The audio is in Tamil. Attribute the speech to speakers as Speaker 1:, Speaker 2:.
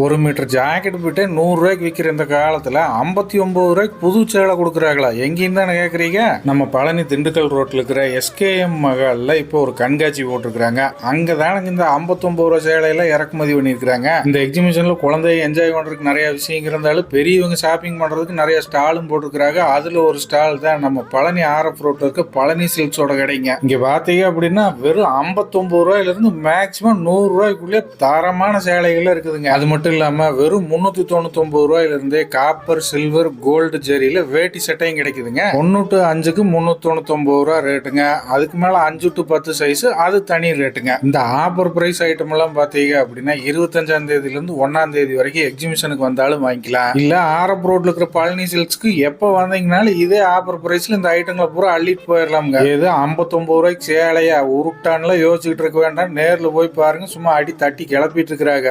Speaker 1: ஒரு மீட்டர் ஜாக்கெட் போயிட்டு நூறுரூவாய்க்கு விற்கிற இந்த காலத்தில் ஐம்பத்தி ஒம்பது ரூபாய்க்கு புது சேலை கொடுக்குறாங்களா? எங்கேயும் தானே கேட்குறீங்க நம்ம பழனி திண்டுக்கல் ரோட்டில் இருக்கிற எஸ்கேஎம் மகளில் இப்போ ஒரு கண்காட்சி போட்டிருக்கிறாங்க. அங்கே தானே இந்த ஐம்பத்தொம்பது ரூபா சேலையெல்லாம் இறக்குமதி பண்ணியிருக்கிறாங்க. இந்த எக்ஸிபிஷனில் குழந்தைய என்ஜாய் பண்ணுறதுக்கு நிறைய விஷயம் இருந்தாலும் பெரியவங்க ஷாப்பிங் பண்ணுறதுக்கு நிறைய ஸ்டாலும் போட்டிருக்கிறாங்க. அதில் ஒரு ஸ்டால் தான் நம்ம பழனி ஆர்எஃப் ரோட்டில் இருக்க பழனி சில்க்ஸோட கடைங்க. இங்கே பார்த்தீங்க அப்படின்னா வெறும் ஐம்பத்தொம்பது ரூபாயிலிருந்து மேக்ஸிமம் நூறுரூவாய்க்குள்ளே தரமான சேலைகள்லாம் இருக்குதுங்க. அது மட்டும் மட்டும் இல்லாமல் வெறும் முந்நூற்றி தொண்ணூத்தொம்பது ஒன்பது காப்பர் சில்வர் கோல்டு ஜெரியில் வேட்டி சட்டையும் கிடைக்குதுங்க. ஒன்னு டு அஞ்சுக்கு முந்நூற்றி தொண்ணூத்தொம்பது ரூபா ரேட்டுங்க. அதுக்கு மேலே அஞ்சு டு பத்து சைஸு அது தனி ரேட்டுங்க. இந்த ஆஃபர் ப்ரைஸ் ஐட்டம் எல்லாம் அப்படின்னா இருபத்தஞ்சாம் தேதியிலேருந்து ஒன்றாம் தேதி வரைக்கும் எக்ஸிபிஷனுக்கு வந்தாலும் வாங்கிக்கலாம். இல்லை ஆரப் ரோட்ல இருக்கிற பழனி சில்க்ஸ்க்கு எப்போ வந்தீங்கனாலும் இதே ஆஃபர் ப்ரைஸில் இந்த ஐட்டங்களை பூரா அள்ளிட்டு போயிடலாமுங்க ஏதோ ஐம்பத்தொம்பது ரூபாய்க்கு சேலையா? உருட்டான்லாம் யோசிச்சுட்டு இருக்க வேண்டாம். நேரில் போய் பாருங்க. சும்மா அடி தட்டி கிளப்பிட்டு இருக்கிறாங்க.